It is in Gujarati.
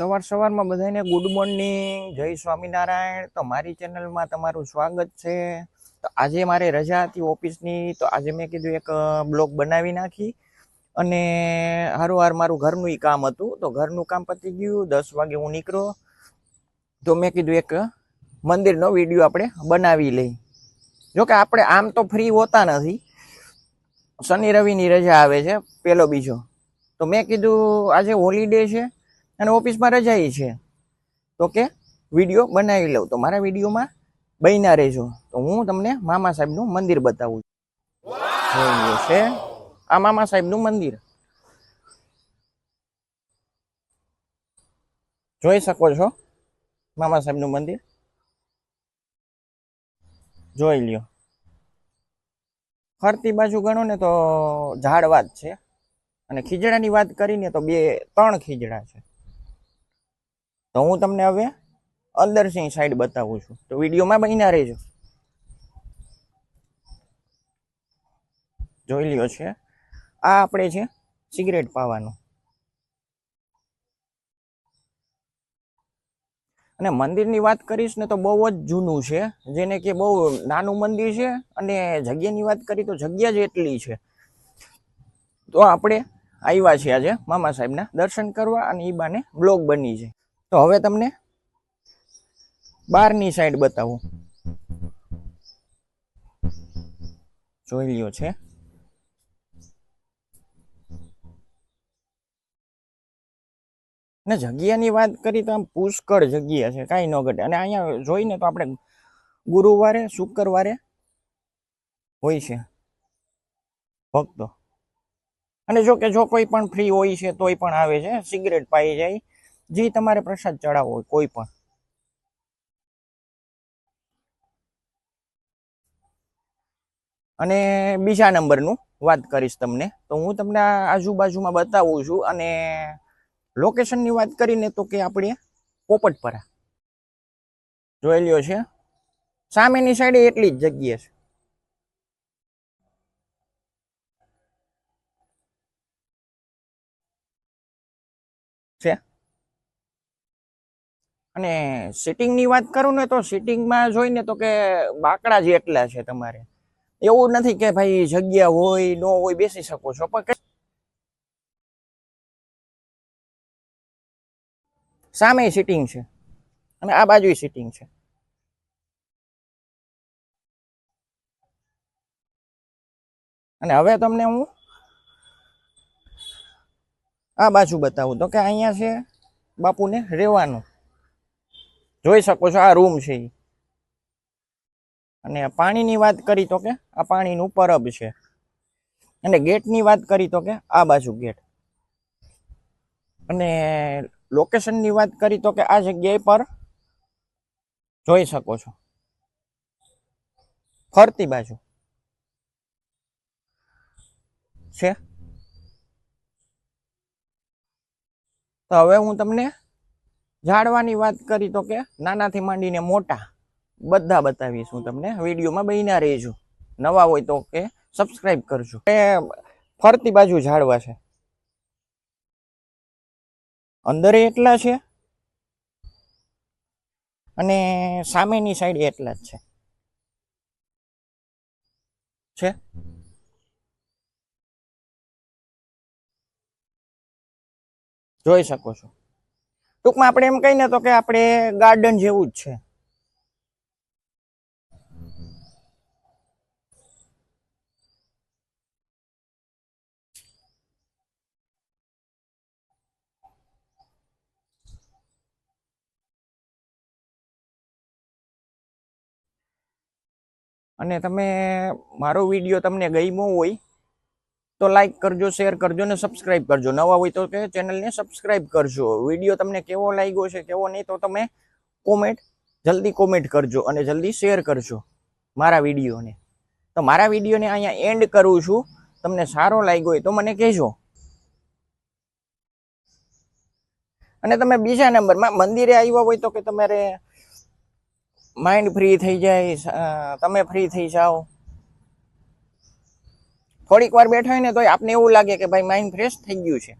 સવાર સવારમાં બધાને ગુડ મોર્નિંગ જય સ્વામિનારાયણ. તો મારી ચેનલમાં તમારું સ્વાગત છે. તો આજે મારે રજા હતી ઓફિસની, તો આજે મેં કીધું એક બ્લોગ બનાવી નાખી. અને હારોહાર મારું ઘરનું કામ હતું. તો ઘરનું કામ પતી ગયું, દસ વાગે હું નીકળો. તો મેં કીધું એક મંદિરનો વીડિયો આપણે બનાવી લઈ. જોકે આપણે આમ તો ફ્રી હોતા નથી. શનિ રવિની રજા આવે છે, પેલો બીજો. તો મેં કીધું આજે હોલિડે છે. અને ઓફિસમાં રજા ય છે. તો કે વીડિયો બનાવી લઉં. તો મારા વિડીયોમાં બન્યા રહેજો. તો હું તમને મામા સાહેબનું મંદિર બતાવું છું. છે. આ મામા સાહેબનું મંદિર. જોઈ શકો છો મામા સાહેબનું મંદિર? જોઈ લ્યો. ફરતી બાજુ ગણો ને તો ઝાડવાત છે. અને ખીજડાની વાત કરીને તો બે, ત્રણ ખીજડા છે. તો હું તમને હવે અંદરથી સાઈડ બતાવું છું. તો વિડીયોમાં બન્યા રહેજો. જોઈ લ્યો છે. આ આપણે છે સિગરેટ પાવાનું. અને મંદિરની વાત કરીશ ને તો બહુ જ જૂનું છે. જેને કે બહુ નાનું મંદિર છે અને જગ્યાની વાત કરી તો જગ્યા જ એટલી છે. તો આપણે આવ્યા છીએ આજે મામા સાહેબના દર્શન કરવા અને એ બાને બ્લોગ બની છે. તો હવે તમને બહારની સાઈડ બતાવું. જોઈ લ્યો છે. ને જગ્યાની વાત કરી તો આમ પુષ્કળ જગ્યા છે, કાંઈ ન ઘટે. અને અહીંયા જોઈને તો આપણે ગુરુવારે, શુક્રવારે હોય છે ભક્તો. અને જો કે જો કોઈ પણ ફ્રી હોય છે, તોય પણ આવે છે. સિગરેટ પાઈ જાય. જે, તમારે પ્રસાદ ચડાવવો હોય, કોઈ પણ. અને બીજા નંબરનું વાત કરીશ તમને. તો હું તમને આજુબાજુમાં બતાવું છું અને લોકેશનની વાત કરીને તો કે આપણે પોપટપરા. જોઈ લ્યો છે. સામેની સાઈડે એટલી જ જગ્યા છે. છે. અને સિટિંગની વાત કરું ને તો સિટિંગમાં જોઈને તો કે બાકડા જ એટલા છે તમારે. એવું નથી કે ભાઈ જગ્યા હોય, ન હોય, બેસી શકો છો, પણ સામે સિટિંગ છે અને આ બાજુ સિટિંગ છે. અને હવે તમને હું આ બાજુ બતાવું. તો કે અહીંયા છે બાપુને રહેવાનું. જોઈ શકો છો, આ રૂમ છે. અને પાણીની વાત કરી તો કે આ પાણીનું પરબ છે. અને ગેટની વાત કરી તો કે આ બાજુ ગેટ. અને લોકેશનની વાત કરી તો કે આ જગ્યાએ પર જોઈ શકો છો. ફરતી બાજુ. છે? તો હવે હું તમને ઝાડવાની વાત કરી તો કે નાનાથી માંડીને મોટા બધા બતાવીશ હું તમને. વિડીયોમાં બન્યા રહેજો. નવા હોય તો કે સબસ્ક્રાઈબ કરજો. એ ફરતી બાજુ ઝાડવા છે. અંદર એટલા છે અને સામેની સાઈડ એટલા જ છે? જોઈ શકો છો. ટૂંકમાં આપણે એમ કહીને તો કે આપણે ગાર્ડન જેવું જ છે. અને તમે, મારો વીડિયો તમને ગમ્યો હોય તો લાઈક કરજો શેર કરજો ને સબસ્ક્રાઇબ કરજો. નવા હોય તો કે ચેનલને સબસ્ક્રાઇબ કરજો. વીડિયો તમને કેવો લાગ્યો છે, કેવો નહીં તો તમે કોમેન્ટ જલ્દી કોમેન્ટ કરજો અને જલ્દી શેર કરજો મારા વિડીયોને તો મારા વિડીયોને અહીંયા એન્ડ કરું છું. તમને સારો લાગ્યો હોય તો મને કહેજો. અને તમે બીજા નંબરમાં મંદિરે આવ્યા હોય તો કે તમારે માઇન્ડ ફ્રી થઈ જાય તમે ફ્રી થઈ જાઓ. થોડીક વાર બેઠા હોય ને તો આપને એવું લાગે કે ભાઈ માઇન્ડ ફ્રેશ થઈ ગયું છે.